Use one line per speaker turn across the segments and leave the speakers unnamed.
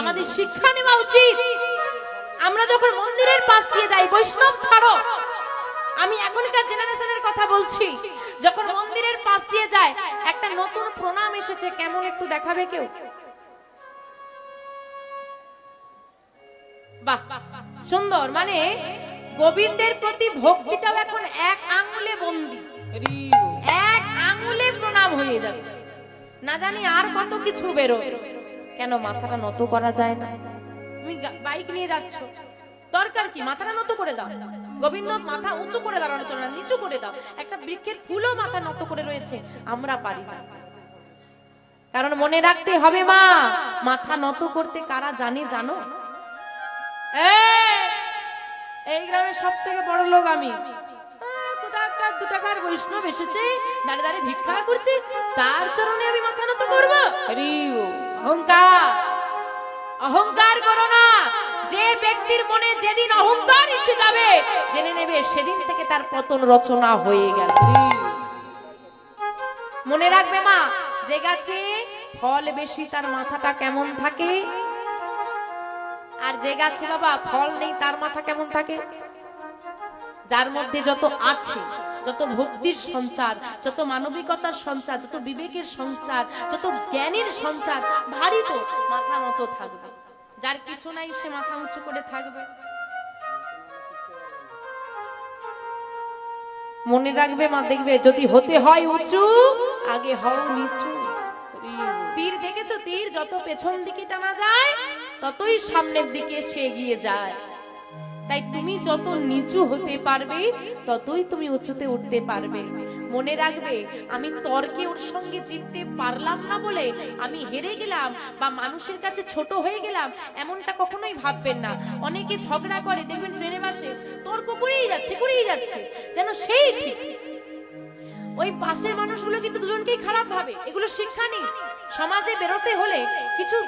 আমাদের শিক্ষা নেওয়া উচিত। আমরা যখন মন্দিরের পাশ দিয়ে যাই, বৈষ্ণব ছাড়ো। আমি এখনকার জেনারেশনের কথা বলছি। যখন মন্দিরের পাশ দিয়ে যায়, একটা নতুন প্রণাম এসেছে। কেমন একটু দেখাবে কেউ? বাহ, সুন্দর। মানে গোবিন্দের প্রতি ভক্তিটাও এখন এক আঙ্গুলে বন্দি। এক আঙ্গুলে প্রণাম হয়ে যাচ্ছে। না জানি আর কত কিছু বেরো কেন মাথাটা নত করা যায় না? তুমি বাইক নিয়ে যাচ্ছ। দরকার কি? মাথাটা নত করে দাও। গোবিন্দ মাথা উঁচু করে দাঁড়ানো চলে না নিচু করে দাও। একটা বৃক্ষের ফুলও মাথা নত করে রয়েছে। আমরা পারি না। কারণ মনে রাখতে হবে মা মাথা নত করতে কারা জানে জানো? এই, গ্রামের সব থেকে বড় লোক আমি। দু টাকার বৈষ্ণব এসেছে দাঁড়িয়ে দাঁড়িয়ে ভিক্ষা করছে তার চরণে আমি মাথা নত করব অহংকার অহংকার করো না। যে ব্যক্তির মনে যেদিন অহংকার এসে যাবে জেনে নেবে সেদিন থেকে তার পতন রচনা হয়ে গেল। মনে রাখবে মা যে গাছে ফল বেশি তার মাথাটা কেমন থাকে? আর যে গাছে বাবা ফল নেই তার মাথা কেমন থাকে? যার মধ্যে যত আছে যত ভক্তির সঞ্চার, যত মানবিকতার সঞ্চার, যত বিবেকের সঞ্চার, যত জ্ঞানের সঞ্চার, ভারী তো মাথা মতো থাকবে। যার কিছু নাই সে মাথা উঁচু করে থাকবে। মনে রাখবে মা, দেখবে যদি হতে হয় উঁচু, আগে হও নিচু। তীর দেখেছ? তীর যত পেছন দিকে টানা যায়, ততই সামনের দিকে সে এগিয়ে যায়। তাই তুমি যত নিচু হতে পারবে, ততই তুমি উঁচুতে উঠতে পারবে। মনে রাখবে, আমি তর্কে ওর সঙ্গে জিততে পারলাম না বলে আমি হেরে গেলাম বা মানুষের কাছে ছোট হয়ে গেলাম, এমনটা কখনোই ভাববেন না। অনেকে ঝগড়া করে, দেখবেন ট্রেনে বাসে তর্ক করেই যাচ্ছে করেই যাচ্ছে, যেন সেই ঠিক। ওই পাশের মানুষগুলো কিন্তু দুজনকেই খারাপ ভাবে, এগুলো শিক্ষা নেই। সমাজে বেরোতে হলে কিছু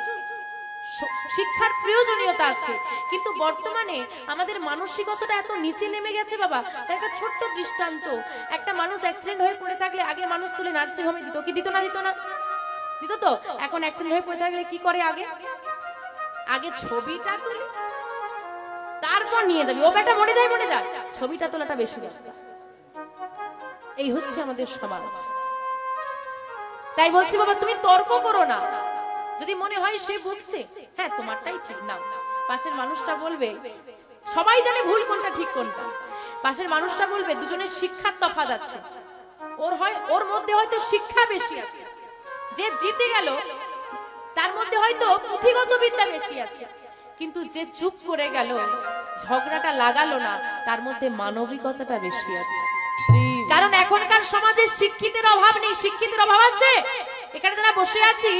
শিক্ষার প্রয়োজনীয়তা আছে। কিন্তু বর্তমানে আমাদের মানসিকতাটা এত নিচে নেমে গেছে বাবা একটা ছোট্ট দৃষ্টান্ত। একটা মানুষ অ্যাক্সিডেন্ট হয়ে পড়ে থাকলে আগে মানুষ তুলে নার্সিং হোমে দিত কি? দিত না দিত না। দিত তো? এখন অ্যাক্সিডেন্ট হয়ে পড়ে থাকলে কি করে আগে? আগে ছবিটা তুলে, তারপর নিয়ে যাবি। ও বেটা মনে যায় মনে যায়। ছবিটা তোলাটা বেশি দরকার এই হচ্ছে আমাদের সমাজ। তাই বলছি বাবা, তুমি তর্ক করো না। যদি মনে হয় সে ভুগছে হ্যাঁ তোমারটাই ঠিক না পাশের মানুষটা বলবে, সবাই জানে ভুল কোনটা ঠিক কোনটা। পাশের মানুষটা বলবে, দুজনের শিক্ষার তফাৎ আছে। ওর হয়, ওর মধ্যে হয়তো শিক্ষা বেশি আছে। যে জিতে গেল, তার মধ্যে হয়তো পুঁথিগত বিদ্যা বেশি আছে। কিন্তু যে চুপ করে গেল, ঝগড়াটা লাগালো না, তার মধ্যে মানবিকতাটা বেশি আছে। কারণ এখনকার সমাজে শিক্ষিতের অভাব নেই। শিক্ষিতের অভাব আছে? এখানে যারা বসে আছি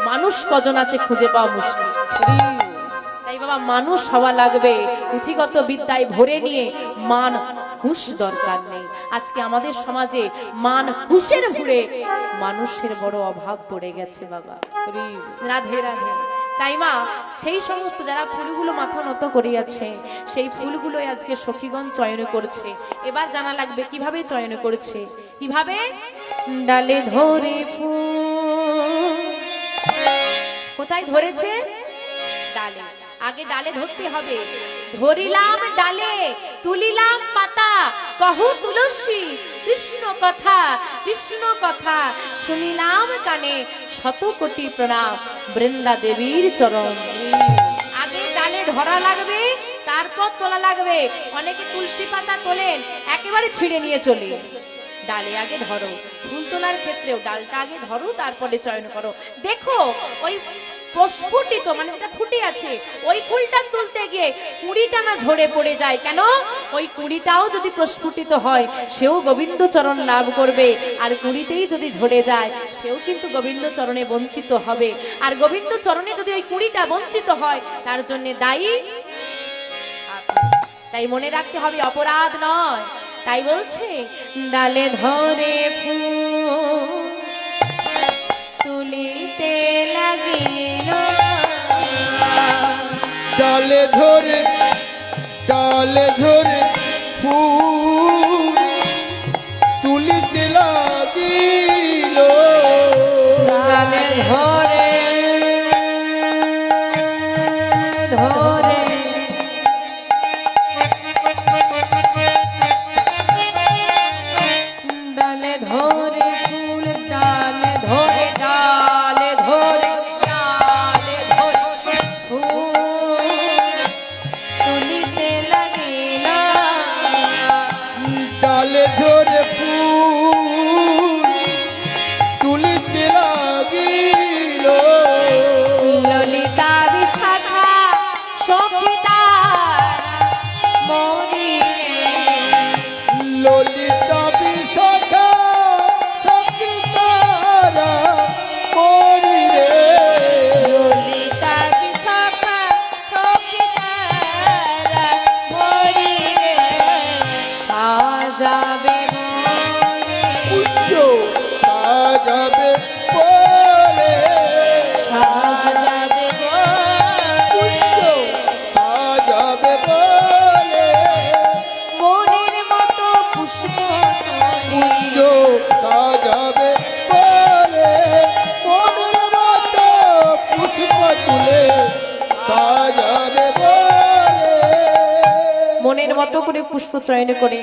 মানুষ মান কজন আছে খুঁজে পাওয়া তাই বাবা, মানুষ হওয়া লাগবে। পুঁথিগত বিদ্যায় ভরে নিয়ে মান হুশ দরকার নেই। আজকে আমাদের সমাজে মান হুশের ভরে মানুষের বড় অভাব পড়ে গেছে বাবা। রাধে রাধে। তাই মা, সেই সমস্ত যারা ফুলগুলো মাথা নত করিয়াছে, সেই ফুলগুলো আজকে সখীগণ চয়ন করছে। এবার জানা লাগবে কীভাবে চয়ন করছে? কীভাবে? ডালে ধরে ফুল। কোথায় ধরেছে? ডালে। আগে ডালে ধরতে হবে। ধরিলাম ডালে, তুলিলাম পাতা, কহু তুলসী, কৃষ্ণ কথা কৃষ্ণ কথা। শুনিলাম কানে শত কোটি প্রণাম, বৃন্দা দেবীর চরণ। আগে ডালে ধরা লাগবে, তারপর তোলা লাগবে। অনেকে তুলসী পাতা তোলেন, একেবারে ছিঁড়ে নিয়ে চলে। ডালে আগে ধরো, ফুল তোলার ক্ষেত্রেও ডালটা আগে ধরো, তারপরে চয়ন করো। দেখো, ওই প্রস্ফুটিত মানে যেটা ফুটে আছে। ওই ফুলটা তুলতে গিয়ে কুড়িটা না ঝরে পড়ে যায়। কেন? ওই কুড়িটাও যদি প্রস্ফুটিত হয়, সেও গোবিন্দ চরণ লাভ করবে। আর কুড়িতেই যদি ঝরে যায়, সেও কিন্তু গোবিন্দ চরণে বঞ্চিত হবে। আর গোবিন্দ চরণে যদি ওই কুড়িটা বঞ্চিত হয়, তার জন্য দায়ী তাই মনে রাখতে হবে, অপরাধ নয়। তাই বলছে, ডালে ধরে ফুল তুলিতে লাগিল
ডালে ধরে ডালে ধরে ফুল
করে পুষ্প চয়ন করে।